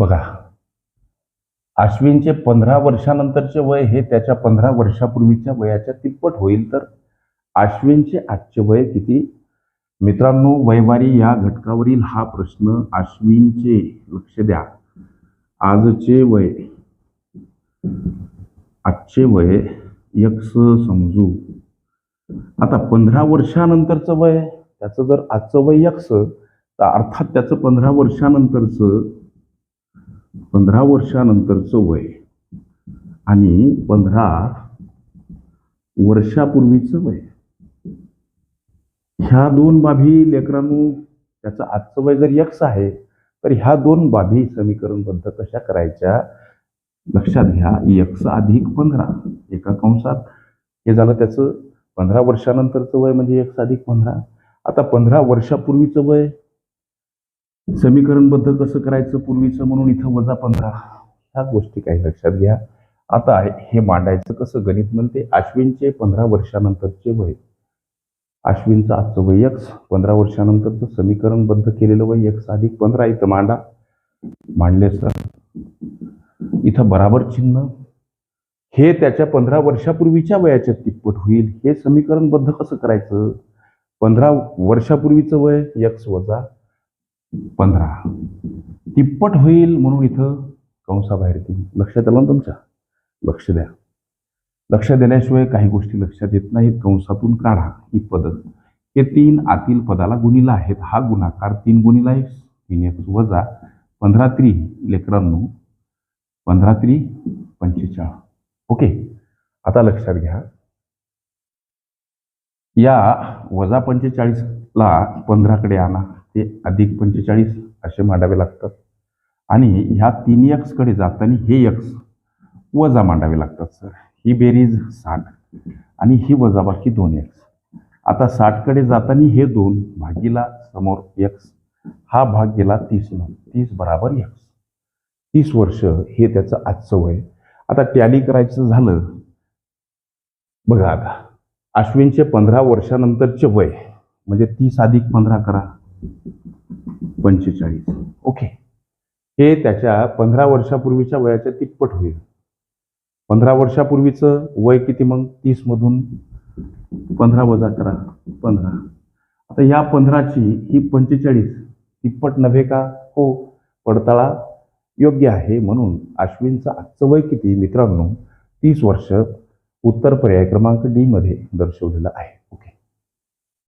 बघा. अश्विनचे पंधरा वर्षानंतरचे वय हे त्याच्या पंधरा वर्षापूर्वीच्या वयाच्या तिप्पट होईल तर अश्विनचे आजचे वय किती? मित्रांनो वयवारी या घटकावरील हा प्रश्न अश्विनचे लक्ष द्या. आजचे वय आजचे वय यक्स समजू. आता पंधरा वर्षानंतरचं वय त्याचं जर आजचं वय यक्स तर अर्थात त्याचं पंधरा वर्षानंतरचं पंधरा वर्षानंतरचं वय. आणि पंधरा वर्षापूर्वीचं वय. ह्या दोन बाबी लेकरांनो त्याचं आजचं वय जर यक्स आहे तर ह्या दोन बाबी समीकरणबद्ध कशा करायच्या? लक्षात घ्या यक्स अधिक पंधरा एका कंसात. हे झालं त्याचं पंधरा वर्षानंतरचं वय म्हणजे यक्स अधिक पंधरा. आता पंधरा वर्षापूर्वीचं वय समीकरणबद्ध कसं करायचं पूर्वीचं म्हणून इथं वजा पंधरा. ह्या गोष्टी काही लक्षात घ्या. आता हे मांडायचं कसं? गणित म्हणते अश्विनचे पंधरा वर्षानंतरचे वय. अश्विनचं आजचं वय एक्स पंधरा वर्षानंतरचं समीकरणबद्ध केलेलं वय एक्स अधिक पंधरा इथं मांडा. मांडले सर इथं बराबर चिन्ह. हे त्याच्या पंधरा वर्षापूर्वीच्या वयाच्या तिप्पट होईल. हे समीकरणबद्ध कसं करायचं? पंधरा वर्षापूर्वीचं वय यक्स वजा पंधरा. तिप्पट होईल म्हणून इथं कंसाबाहेर येतील लक्षात आलं ना तुमच्या लक्ष द्या. लक्ष देण्याशिवाय काही गोष्टी लक्षात येत नाहीत. कंसातून काढा ही पद. हे तीन आतील पदाला गुणिला आहेत. हा गुणाकार तीन गुणिला एक. तीन एक वजा पंधरा त्री लेकरांनो. पंधरा त्री पंचेचाळ. ओके. आता लक्षात घ्या. या वजा पंचेचाळीसला पंधराकडे आणा. ते अधिक पंचेचाळीस असे मांडावे लागतात. आणि ह्या तीन यक्सकडे जाताना हे यक्स वजा मांडावे लागतात सर. ही बेरीज साठ आणि ही वजाबाकी दोन यक्स आता साठकडे जाताना हे दोन भागीला समोर यक्स हा भाग गेला तीसनं तीस बराबर यक्स तीस वर्ष हे त्याचं आजचं वय. आता टॅली करायचं झालं बघा आता. अश्विनचे पंधरा वर्षानंतरचे वय म्हणजे तीस अधिक पंधरा करा. पंचेचाळीस. ओके. हे त्याच्या पंधरा वर्षापूर्वीच्या वयाच्या तिप्पट होईल. पंधरा वर्षापूर्वीचं वय किती मग? तीसमधून पंधरा वजा करा. पंधरा. आता या पंधराची ही पंचेचाळीस तिप्पट नव्हे का? हो. पडताळा योग्य आहे म्हणून अश्विनचं आजचं वय किती? मित्रांनो तीस वर्ष उत्तर पर्याय क्रमांक डी मध्ये दर्शवलेलं आहे. ओके.